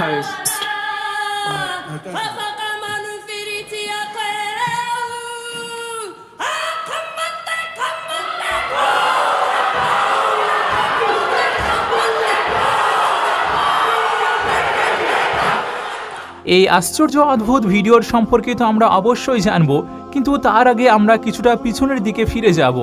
host. এই আশ্চর্য অদ্ভুত ভিডিওর সম্পর্কে তো আমরা অবশ্যই জানব, কিন্তু তার আগে আমরা কিছুটা পিছনের দিকে ফিরে যাব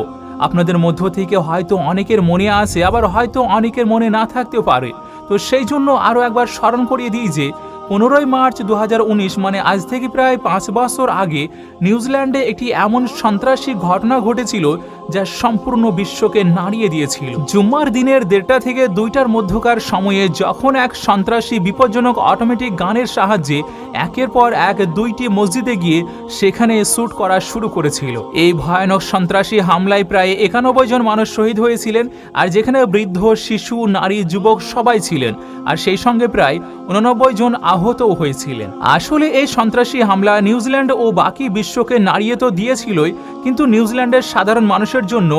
আপনাদের মধ্য থেকে হয়তো অনেকের মনে আছে, আবার হয়তো অনেকের মনে না থাকতেও পারে তো সেই জন্য আরও একবার স্মরণ করিয়ে দিই যে পনেরোই মার্চ দু হাজার উনিশ মানে আজ থেকে প্রায় পাঁচ বছর আগে নিউজিল্যান্ডে একটি এমন সন্ত্রাসী ঘটনা ঘটেছিল যা সম্পূর্ণ বিশ্বকে নাড়িয়ে দিয়েছিল। জুম্মার দিনের দেড়টা থেকে দুইটার মধ্যকার সময়ে যখন এক সন্ত্রাসী বিপজ্জনক অটোমেটিক গানের সাহায্যে একের পর এক দুইটি মসজিদে গিয়ে সেখানে শ্যুট করা শুরু করেছিল। এই ভয়ানক সন্ত্রাসী হামলায় প্রায় একানব্বই জন মানুষ শহীদ হয়েছিলেন আর যেখানে বৃদ্ধ, শিশু, নারী, যুবক সবাই ছিলেন আর সেই সঙ্গে প্রায় উননব্বই জন আহতও হয়েছিলেন। আসলে এই সন্ত্রাসী হামলা নিউজিল্যান্ড ও বাকি বিশ্বকে নাড়িয়ে তো দিয়েছিলই, কিন্তু নিউজিল্যান্ডের সাধারণ মানুষের জন্য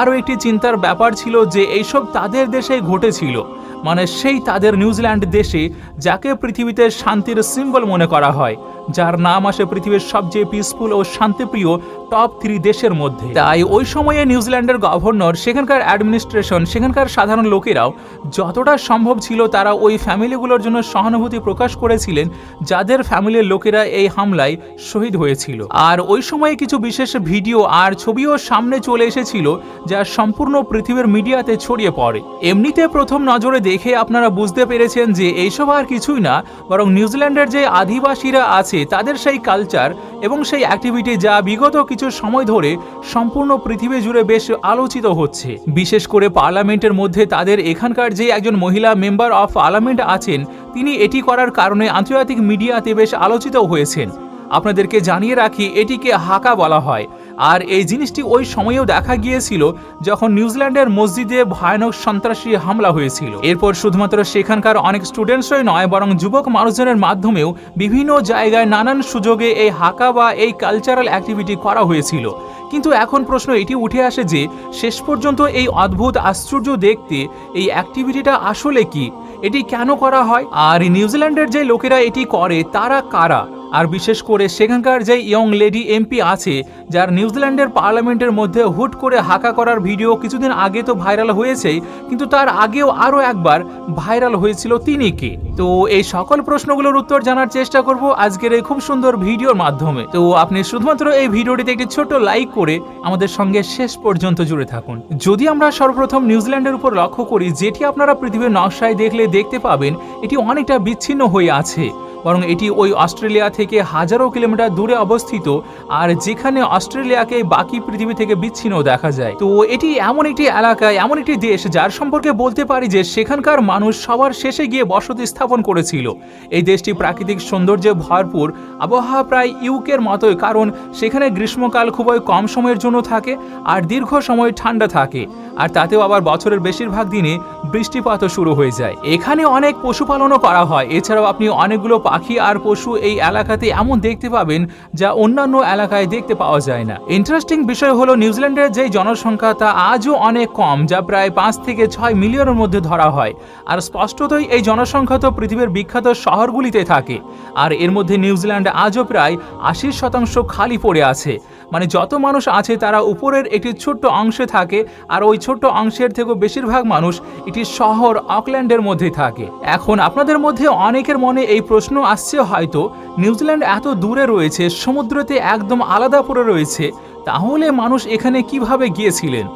আরও একটি চিন্তার ব্যাপার ছিল যে এইসব তাদের দেশে ঘটেছিল। মানে সেই তাদের নিউজিল্যান্ড দেশে, যাকে পৃথিবীতে শান্তির সিম্বল মনে করা হয়, যার নাম আসে পৃথিবীর সবচেয়ে পিসফুল ও শান্তিপ্রিয় টপ থ্রি দেশের মধ্যে। তাই ওই সময়ে নিউজিল্যান্ডের গভর্নর সেখানকার অ্যাডমিনিস্ট্রেশন সেখানকার সাধারণ লোকেরাও যতটা সম্ভব ছিল তারা ওই ফ্যামিলিগুলোর জন্য সহানুভূতি প্রকাশ করেছিলেন, যাদের ফ্যামিলির লোকেরা এই হামলায় শহীদ হয়েছিল। আর ওই সময়ে কিছু বিশেষ ভিডিও আর ছবিও সামনে চলে এসেছিল যা সম্পূর্ণ পৃথিবীর মিডিয়াতে ছড়িয়ে পড়ে। এমনিতে প্রথম নজরে দেখে আপনারা বুঝতে পেরেছেন যে এইসব আর কিছুই না, বরং নিউজিল্যান্ডের যে আদিবাসীরা আছে, তাদের সেই কালচার এবং সেই অ্যাক্টিভিটি যা বিগত কিছু সময় ধরে সম্পূর্ণ পৃথিবী জুড়ে বেশ আলোচিত হচ্ছে। বিশেষ করে পার্লামেন্টের মধ্যে তাদের এখানকার যে একজন মহিলা মেম্বার অফ পার্লামেন্ট আছেন, তিনি এটি করার কারণে আন্তর্জাতিক মিডিয়াতে বেশ আলোচিত হয়েছেন। আপনাদেরকে জানিয়ে রাখি, এটিকে হাকা বলা হয়। আর এই জিনিসটি ওই সময়েও দেখা গিয়েছিল যখন নিউজিল্যান্ডের মসজিদে ভয়ানক সন্ত্রাসী হামলা হয়েছিল। এরপর শুধুমাত্র সেখানকার অনেক স্টুডেন্টসই নয়, বরং যুবক মানুষজনের মাধ্যমেও বিভিন্ন জায়গায় নানান সুযোগে এই হাকা বা এই কালচারাল অ্যাক্টিভিটি করা হয়েছিল। কিন্তু এখন প্রশ্ন এটি উঠে আসে যে, শেষ পর্যন্ত এই অদ্ভুত আশ্চর্য দেখতে এই অ্যাক্টিভিটিটা আসলে কি? এটি কেন করা হয়? আর নিউজিল্যান্ডের যে লোকেরা এটি করে, তারা কারা? আর বিশেষ করে সেখানকার যে ইয়ং লেডি এমপি আছে, যার নিউজিল্যান্ডের পার্লামেন্টের মধ্যে হুট করে হাঁকা করার ভিডিও কিছুদিন আগে তো ভাইরাল হয়েছেই কিন্তু তার আগেও আরও একবার ভাইরাল হয়েছিল তিনি কে। তো এই সকল প্রশ্নগুলোর উত্তর জানার চেষ্টা করব আজকের এই খুব সুন্দর ভিডিওর মাধ্যমে। তো আপনি শুধুমাত্র এই ভিডিওটিতে একটি ছোট লাইক করে আমাদের সঙ্গে শেষ পর্যন্ত জুড়ে থাকুন। যদি আমরা সর্বপ্রথম নিউজিল্যান্ডের উপর লক্ষ্য করি, যেটি আপনারা পৃথিবীর নকশায় দেখলে দেখতে পাবেন, এটি অনেকটা বিচ্ছিন্ন হয়ে আছে। বরং এটি ওই অস্ট্রেলিয়া থেকে হাজারো কিলোমিটার দূরে অবস্থিত, আর যেখানে অস্ট্রেলিয়াকে বাকি পৃথিবী থেকে বিচ্ছিন্ন দেখা যায়। তো এটি এমন একটি এলাকা, এমন একটি দেশ যার সম্পর্কে বলতে পারি যে সেখানকার মানুষ সবার শেষে গিয়ে বসতি স্থাপন করেছিল। এই দেশটি প্রাকৃতিক সৌন্দর্যে ভরপুর, আবহাওয়া প্রায় ইউকের মতোই, কারণ সেখানে গ্রীষ্মকাল খুবই কম সময়ের জন্য থাকে, আর দীর্ঘ সময় ঠান্ডা থাকে, আর তাতেও আবার বছরের বেশিরভাগ দিনে বৃষ্টিপাতও শুরু হয়ে যায়। এখানে অনেক পশুপালনও করা হয়, এছাড়াও আপনি অনেকগুলো পাখি আর পশু এই এলাকাতে এমন দেখতে পাবেন যা অন্যান্য এলাকায় দেখতে পাওয়া যায় না। ইন্টারেস্টিং বিষয় হলো নিউজিল্যান্ডের যে জনসংখ্যা তা আজও অনেক কম, যা প্রায় পাঁচ থেকে ছয় মিলিয়নের মধ্যে ধরা হয়। আর স্পষ্টতই এই জনসংখ্যা তো পৃথিবীর বিখ্যাত শহরগুলিতে থাকে। আর এর মধ্যে নিউজিল্যান্ড আজও প্রায় আশি শতাংশ খালি পড়ে আছে। মানে যত মানুষ আছে তারা উপরের একটি ছোট্ট অংশে থাকে, আর ওই ছোট্ট অংশের থেকেও বেশিরভাগ মানুষ এটি শহর অকল্যান্ডের মধ্যে থাকে। এখন আপনাদের মধ্যে অনেকের মনে এই প্রশ্ন আসছে হয়তো, নিউজিল্যান্ড এত দূরে রয়েছে, সমুদ্রতে একদম আলাদা পড়ে রয়েছে, তাহলে মানুষ এখানে কীভাবে গিয়েছিলেন?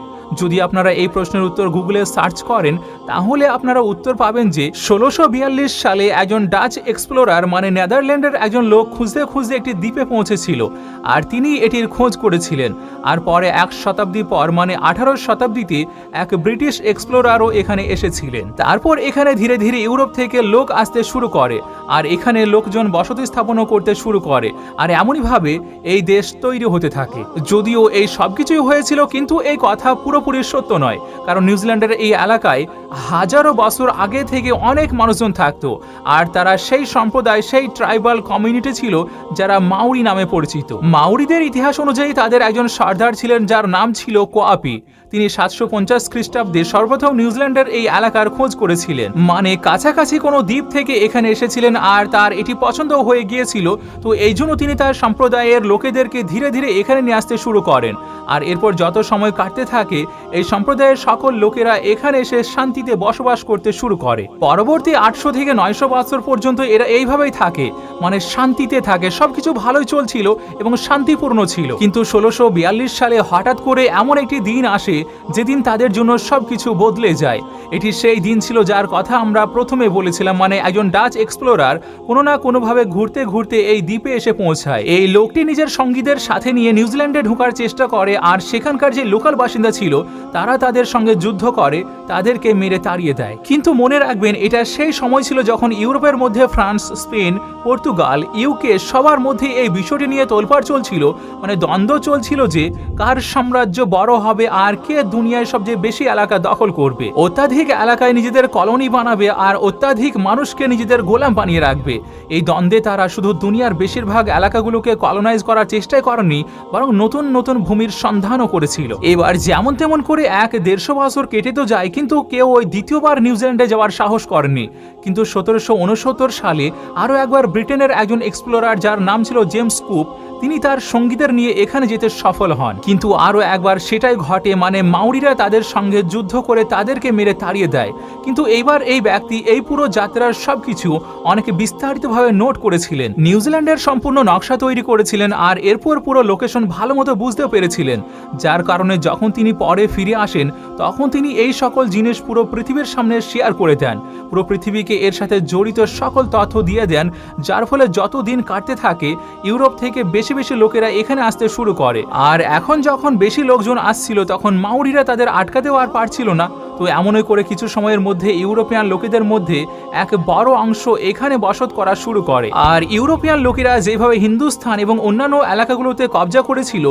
যদি আপনারা এই প্রশ্নের উত্তর গুগলে সার্চ করেন তাহলে আপনারা উত্তর পাবেন যে ষোলোশো সালে একজন ডাচ এক্সপ্লোরার মানে নেদারল্যান্ডের একজন লোক খুঁজতে খুঁজতে একটি দ্বীপে পৌঁছেছিল আর তিনি এটির খোঁজ করেছিলেন। আর পরে এক শতাব্দী পর মানে আঠারো শতাব্দীতে, এক ব্রিটিশ এক্সপ্লোরারও এখানে এসেছিলেন। তারপর এখানে ধীরে ধীরে ইউরোপ থেকে লোক আসতে শুরু করে আর এখানে লোকজন বসতি স্থাপনও করতে শুরু করে আর এমনইভাবে এই দেশ তৈরি হতে থাকে। যদিও এই সব কিছুই হয়েছিল, কিন্তু এই কথা পুরোপুরি সত্য নয়, কারণ নিউজিল্যান্ডের এই এলাকায় হাজারো বছর আগে থেকে অনেক মানুষজন থাকতো, আর তারা সেই সম্প্রদায়, সেই ট্রাইবাল কমিউনিটি ছিল যারা মাউরি নামে পরিচিত। মাউরিদের ইতিহাস অনুযায়ী তাদের একজন সর্দার ছিলেন যার নাম ছিল কোয়াপি। তিনি সাতশো পঞ্চাশ খ্রিস্টাব্দে সর্বপ্রথম নিউজিল্যান্ডের এই এলাকার খোঁজ করেছিলেন। মানে কাছাকাছি কোনো দ্বীপ থেকে এখানে এসেছিলেন, আর তার এটি পছন্দ হয়ে গিয়েছিল, তো এই জন্য তিনি তার সম্প্রদায়ের লোকেদেরকে ধীরে ধীরে এখানে নিয়ে আসতে শুরু করেন। আর এরপর যত সময় কাটতে থাকে, এই সম্প্রদায়ের সকল লোকেরা এখানে এসে শান্তিতে বসবাস করতে শুরু করে। পরবর্তী আটশো থেকে নয়শো বছর পর্যন্ত এরা এইভাবেই থাকে। মানে শান্তিতে থাকে। সবকিছু ভালোই চলছিল এবং শান্তিপূর্ণ ছিল। কিন্তু ষোলোশো সালে হঠাৎ করে এমন একটি দিন আসে যেদিন তাদের জন্য সবকিছু বদলে যায়। এটি সেই দিন ছিল যার কথা আমরা প্রথমে বলেছিলাম মানে একজন ডাচ এক্সপ্লোরার কোনো না কোনোভাবে ঘুরতে ঘুরতে এই দ্বীপে এসে পৌঁছায়। এই লোকটি নিজের সঙ্গীদের সাথে নিয়ে নিউজিল্যান্ডে ঢোকার চেষ্টা করে, আর সেখানকার যে লোকাল বাসিন্দা ছিল, তারা তাদের সঙ্গে যুদ্ধ করে, তাদেরকে মেরে তাড়িয়ে দেয়। কিন্তু মনে রাখবেন, এটা সেই সময় ছিল যখন ইউরোপের মধ্যে ফ্রান্স, স্পেন, পর্তুগাল, ইউকে সবার মধ্যে এই বিষয়টি নিয়ে তোলপাড় চলছিল। মানে দ্বন্দ্ব চলছিল যে, কার সাম্রাজ্য বড় হবে আর কে দুনিয়ায় সবচেয়ে বেশি এলাকা দখল করবে। অত্যাধিক এলাকায় নিজেদের কলোনি বানাবে আর অত্যাধিক মানুষকে নিজেদের গোলাম বানিয়ে রাখবে। এই দ্বন্দ্বে তারা শুধু দুনিয়ার বেশিরভাগ এলাকাগুলোকে কলোনাইজ করার চেষ্টাই করেনি বরং নতুন নতুন ভূমির সন্ধানও করেছিল। এবার যেমন তেমন করে এক দেড়শো বছর কেটে তো যায়, কিন্তু কেউ ওই দ্বিতীয়বার নিউজিল্যান্ডে যাওয়ার সাহস করেনি কিন্তু সতেরোশো উনসত্তর সালে আরও একবার ব্রিটেনের একজন এক্সপ্লোরার যার নাম ছিল জেমস কুপ তিনি তার সঙ্গীদের নিয়ে এখানে যেতে সফল হন। কিন্তু আরও একবার সেটাই ঘটে মানে মাউরিরা তাদের সঙ্গে যুদ্ধ করে তাদেরকে মেরে তাড়িয়ে দেয়। কিন্তু এইবার এই ব্যক্তি, এই পুরো যাত্রার সবকিছু অনেকে বিস্তারিতভাবে নোট করেছিলেন। নিউজিল্যান্ডের সম্পূর্ণ নকশা তৈরি করেছিলেন আর এরপর পুরো লোকেশন ভালো মতো বুঝতেও পেরেছিলেন। যার কারণে যখন তিনি পরে ফিরে আসেন, তখন তিনি এই সকল জিনিস পুরো পৃথিবীর সামনে শেয়ার করে দেন। পুরো পৃথিবীকে এর সাথে জড়িত সকল তথ্য দিয়ে দেন, যার ফলে যত দিন কাটতে থাকে, ইউরোপ থেকে বেশি বেশি বেশি লোকেরা এখানে আসতে শুরু করে। আর এখন যখন বেশি লোকজন আসছিল, তখন মাউরিরা তাদের আটকাতেও আর পারছিল না। তো এমনই করে কিছু সময়ের মধ্যে ইউরোপিয়ান লোকেদের মধ্যে এক বড় অংশ এখানে বসত করা শুরু করে। আর ইউরোপিয়ান লোকেরা যেভাবে হিন্দুস্থান এবং অন্যান্য এলাকাগুলোতে কবজা করেছিল,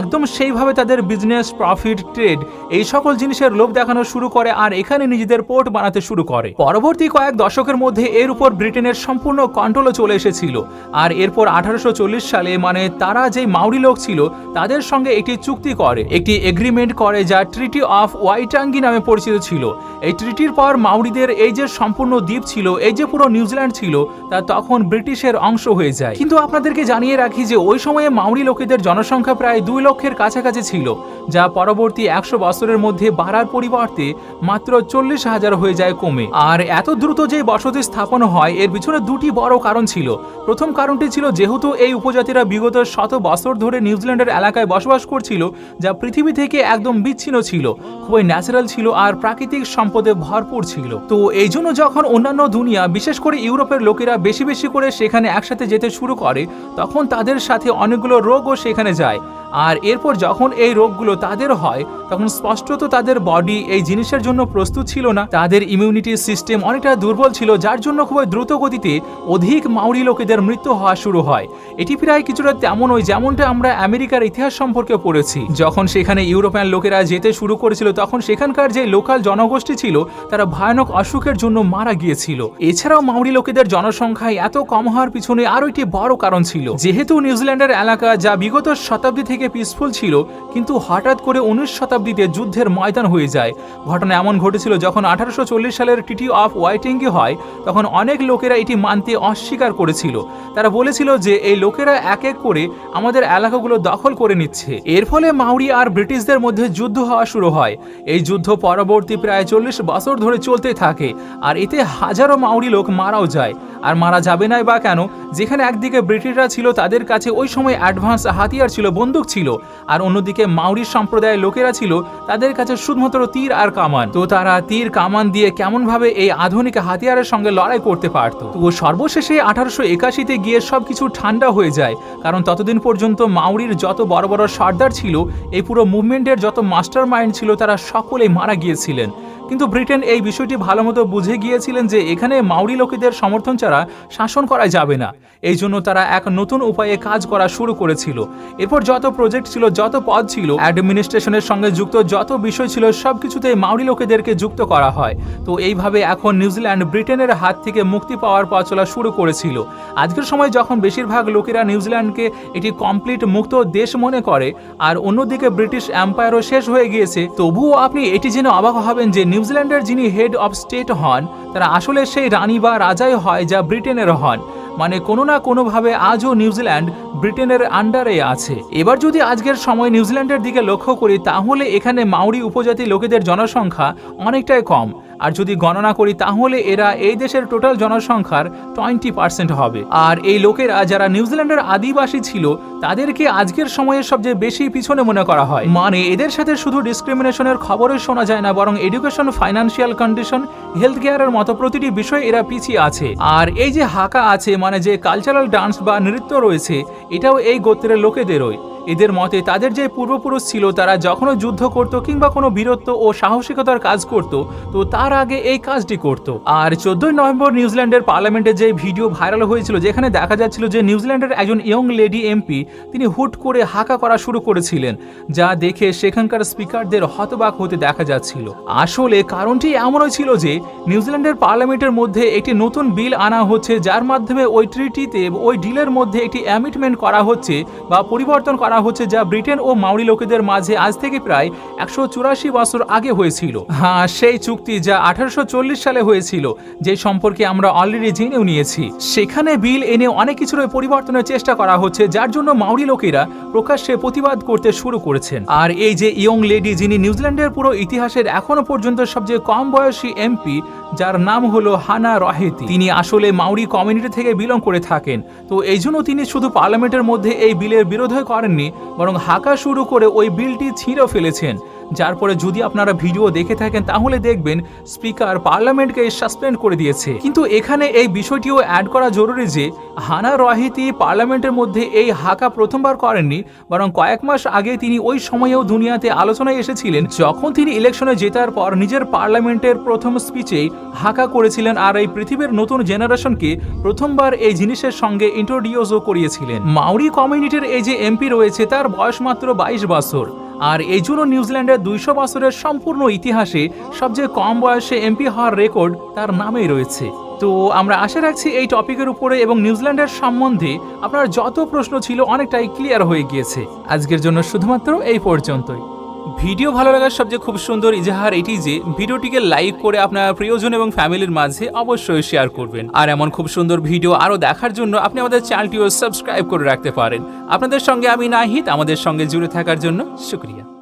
একদম সেইভাবে তাদের বিজনেস প্রফিট ট্রেড এই সকল জিনিসের লোভ দেখানো শুরু করে আর এখানে নিজেদের পোর্ট বানাতে শুরু করে। পরবর্তী কয়েক দশকের মধ্যে এর উপর ব্রিটেনের সম্পূর্ণ কন্ট্রোলও চলে এসেছিল। আর এরপর আঠারোশো চল্লিশ সালে মানে তারা যেই মাউরি লোক ছিল, তাদের সঙ্গে একটি চুক্তি করে। একটি এগ্রিমেন্ট করে যা ট্রিটি অফ ওয়াইটাঙ্গি নামে পরিচিত ছিল। এই ট্রিটির পর মাউরিদের এই যে সম্পূর্ণ দ্বীপ ছিল, এই যে পুরো নিউজিল্যান্ড ছিল, তা তখন ব্রিটিশের অংশ হয়ে যায়। কিন্তু আপনাদেরকে জানিয়ে রাখি যে ওই সময়ে মাউরি লোকেদের জনসংখ্যা প্রায় দুই লক্ষের কাছাকাছি ছিল, যা পরবর্তী একশো বছরের মধ্যে বাড়ার পরিবর্তে মাত্র চল্লিশ হাজার হয়ে যায় কমে। আর এত দ্রুত যে বসতি স্থাপন হয়, এর পিছনে দুটি বড় কারণ ছিল। প্রথম কারণটি ছিল যেহেতু এই উপজাতিরা বিগত শত বছর ধরে নিউজিল্যান্ডের এলাকায় বসবাস করছিল, যা পৃথিবী থেকে একদম বিচ্ছিন্ন ছিল, খুবই ন্যাচারাল ছিল আর প্রাকৃতিক সম্পদে ভরপুর ছিল। তো এই জন্য যখন অন্যান্য দুনিয়া, বিশেষ করে ইউরোপের লোকেরা বেশি বেশি করে সেখানে একসাথে যেতে শুরু করে, তখন তাদের সাথে অনেকগুলো রোগও সেখানে যায়। আর এরপর যখন এই রোগগুলো তাদের হয়, তখন স্পষ্টত তাদের বডি এই জিনিসের জন্য প্রস্তুত ছিল না। তাদের ইমিউনিটি সিস্টেম অনেকটা দুর্বল ছিল, যার জন্য খুবই দ্রুত গতিতে অধিক মাউরি লোকেদের মৃত্যু হওয়া শুরু হয়। এটি প্রায় কিছুটা তেমন ওই যেমনটা আমরা আমেরিকার ইতিহাস সম্পর্কে পড়েছি। যখন সেখানে ইউরোপিয়ান লোকেরা যেতে শুরু করেছিল, তখন সেখানকার যে লোকাল জনগোষ্ঠী ছিল, তারা ভয়ানক অসুখের জন্য মারা গিয়েছিল। এছাড়াও মাউরি লোকেদের জনসংখ্যায় এত কম হওয়ার পিছনে আরও একটি বড় কারণ ছিল। যেহেতু নিউজিল্যান্ডের এলাকা, যা বিগত শতাব্দী থেকে পিসফুল ছিল, কিন্তু হঠাৎ করে উনিশ শতাব্দীতে যুদ্ধের ময়দান হয়ে যায়। ঘটনা এমন ঘটেছিল, যখন আঠারোশো চল্লিশ সালের টিটি অফ ওয়াইটিঙ্গি হয়, তখন অনেক লোকেরা এটি মানতে অস্বীকার করেছিল। তারা বলেছিল যে, এই লোকেরা এক এক করে আমাদের এলাকাগুলো দখল করে নিচ্ছে। এর ফলে মাউরি আর ব্রিটিশদের মধ্যে যুদ্ধ হওয়া শুরু হয়। এই যুদ্ধ পরবর্তী প্রায় চল্লিশ বছর ধরে চলতে থাকে, আর এতে হাজারো মাউরি লোক মারাও যায়। আর মারা যাবে নাই বা কেন, যেখানে একদিকে ব্রিটিশরা ছিল তাদের কাছে ওই সময় অ্যাডভান্স হাতিয়ার ছিল, বন্দুক ছিল। আর অন্যদিকে মাউরি সম্প্রদায়ের লোকেরা ছিল, তাদের কাছে শুধুমাত্র তীর আর কামান। তো তারা তীর কামান দিয়ে কেমন ভাবে এই আধুনিক হাতিয়ারের সঙ্গে লড়াই করতে পারত? তো সর্বশেষে আঠারোশো একাশিতে গিয়ে সবকিছু ঠান্ডা হয়ে যায়, কারণ ততদিন পর্যন্ত মাউরির যত বড় বড় সর্দার ছিল, এই পুরো মুভমেন্টের যত মাস্টার মাইন্ড ছিল, তারা সকলেই মারা গিয়েছিলেন। কিন্তু ব্রিটেন এই বিষয়টি ভালো মতো বুঝে গিয়েছিলেন যে এখানে মাউরি লোকেদের সমর্থন ছাড়া শাসন করা যাবে না। এই জন্য তারা এক নতুন উপায়ে কাজ করা শুরু করেছিল। এরপর যত প্রজেক্ট ছিল, যত পদ ছিল অ্যাডমিনিস্ট্রেশনের সঙ্গে যুক্ত যত বিষয় ছিল সবকিছুতে মাউরি লোকেদেরকে যুক্ত করা হয়। তো এইভাবে এখন নিউজিল্যান্ড ব্রিটেনের হাত থেকে মুক্তি পাওয়ার পথ চলা শুরু করেছিল। আজকের সময় যখন বেশিরভাগ লোকেরা নিউজিল্যান্ডকে এটি কমপ্লিট মুক্ত দেশ মনে করে, আর অন্যদিকে ব্রিটিশ এম্পায়ারও শেষ হয়ে গিয়েছে, তবুও আপনি এটি জেনে অবাক হবেন যে নিউজিল্যান্ডের যিনি হেড অফ স্টেট হন, তারা আসলে সেই রানী বা রাজাই হয় যা ব্রিটেনের হন। মানে কোনো না কোনোভাবে আজও নিউজিল্যান্ড ব্রিটেনের আন্ডারে আছে। এবার যদি আজকের সময় নিউজিল্যান্ডের দিকে লক্ষ্য করি, তাহলে এখানে মাউরি উপজাতি লোকেদের জনসংখ্যা অনেকটাই কম। আর যদি গণনা করি, তাহলে এরা এই দেশের টোটাল জনসংখ্যার টোয়েন্টি পার্সেন্ট হবে। আর এই লোকেরা যারা নিউজিল্যান্ডের আদিবাসী ছিল তাদেরকে আজকের সময়ে সবচেয়ে বেশি পিছনে মনে করা হয়। মানে এদের সাথে শুধু ডিসক্রিমিনেশনের খবরই শোনা যায় না, বরং এডুকেশন ফাইন্যান্সিয়াল কন্ডিশন হেলথ কেয়ারের মতো প্রতিটি বিষয়ে এরা পিছিয়ে আছে। আর এই যে হাকা আছে মানে যে কালচারাল ডান্স বা নৃত্য রয়েছে, এটাও এই গোত্রের লোকেদেরই। এদের মতে তাদের যে পূর্বপুরুষ ছিল, তারা যখনও যুদ্ধ করত কিংবা কোনো বীরত্ব ও সাহসিকতার কাজ করত, তো তার আগে এই কাজটি করত। আর চোদ্দই নভেম্বর নিউজিল্যান্ডের পার্লামেন্টে যে ভিডিও ভাইরাল হয়েছিল, যেখানে দেখা যাচ্ছিল যে নিউজিল্যান্ডের একজন ইয়ং লেডি এমপি তিনি হুট করে হাঁকা করা শুরু করেছিলেন, যা দেখে সেখানকার স্পিকারদের হতবাক হতে দেখা যাচ্ছিল। আসলে কারণটি এমনই ছিল যে, নিউজিল্যান্ডের পার্লামেন্টের মধ্যে একটি নতুন বিল আনা হচ্ছে, যার মাধ্যমে ওই ট্রিটিতে ওই ডিলের মধ্যে একটি অ্যামিটমেন্ট করা হচ্ছে বা পরিবর্তন করা হচ্ছে, যা ব্রিটেন ও মাউরি লোকেদের মাঝে আজ থেকে প্রায় একশো চুরাশি বছর আগে হয়েছিল। হ্যাঁ সেই চুক্তি যা আঠারোশো চল্লিশ সালে হয়েছিল, যে সম্পর্কে আমরা অলরেডি জেনেও নিয়েছি। সেখানে বিল এনে অনেক কিছুর পরিবর্তনের চেষ্টা করা হচ্ছে, যার জন্য মাউরি লোকেরা প্রকাশ্যে প্রতিবাদ করতে শুরু করেছেন। আর এই যে ইয়ং লেডি যিনি নিউজিল্যান্ডের পুরো ইতিহাসের এখনও পর্যন্ত সবচেয়ে কম বয়সী এমপি, যার নাম হলো হানা রহেতি, তিনি আসলে মাউরি কমিউনিটি থেকে বিলং করে থাকেন। তো এই জন্য তিনি শুধু পার্লামেন্টের মধ্যে এই বিলের বিরোধ করেননি, বরং হাঁকা শুরু করে ওই বিলটি ছিঁড়ে ফেলেছেন। যার পরে যদি আপনারা ভিডিও দেখে থাকেন, তাহলে দেখবেন স্পিকার পার্লামেন্টকে সাসপেন্ড করে দিয়েছে। কিন্তু এখানে এই বিষয়টিও অ্যাড করা জরুরি যে, হানা রহিতি পার্লামেন্টের মধ্যে এই হাঁকা প্রথমবার করেননি, বরং কয়েক মাস আগে তিনি ওই সময়েও দুনিয়াতে আলোচনায় এসেছিলেন, যখন তিনি ইলেকশনে জেতার পর নিজের পার্লামেন্টের প্রথম স্পিচেই হাঁকা করেছিলেন আর এই পৃথিবীর নতুন জেনারেশনকে প্রথমবার এই জিনিসের সঙ্গে ইন্ট্রোডিউসও করিয়েছিলেন। মাউরি কমিউনিটির এই যে এমপি রয়েছে, তার বয়স মাত্র বাইশ বছর। আর এই জন্য নিউজিল্যান্ডের দুইশো বছরের সম্পূর্ণ ইতিহাসে সবচেয়ে কম বয়সে এমপি হওয়ার রেকর্ড তার নামেই রয়েছে। তো আমরা আশা রাখছি এই টপিকের উপরে এবং নিউজিল্যান্ডের সম্বন্ধে আপনার যত প্রশ্ন ছিল অনেকটাই ক্লিয়ার হয়ে গিয়েছে। আজকের জন্য শুধুমাত্র এই পর্যন্তই। ভিডিও ভালো লাগার সবচেয়ে খুব সুন্দর ইজাহার এটি যে ভিডিওটিকে লাইক করে আপনার প্রিয়জন এবং ফ্যামিলির মাঝে অবশ্যই শেয়ার করবেন। আর এমন খুব সুন্দর ভিডিও আরও দেখার জন্য আপনি আমাদের চ্যানেলটিও সাবস্ক্রাইব করে রাখতে পারেন। আপনাদের সঙ্গে আমি নাহিত আমাদের সঙ্গে জুড়ে থাকার জন্য শুক্রিয়া।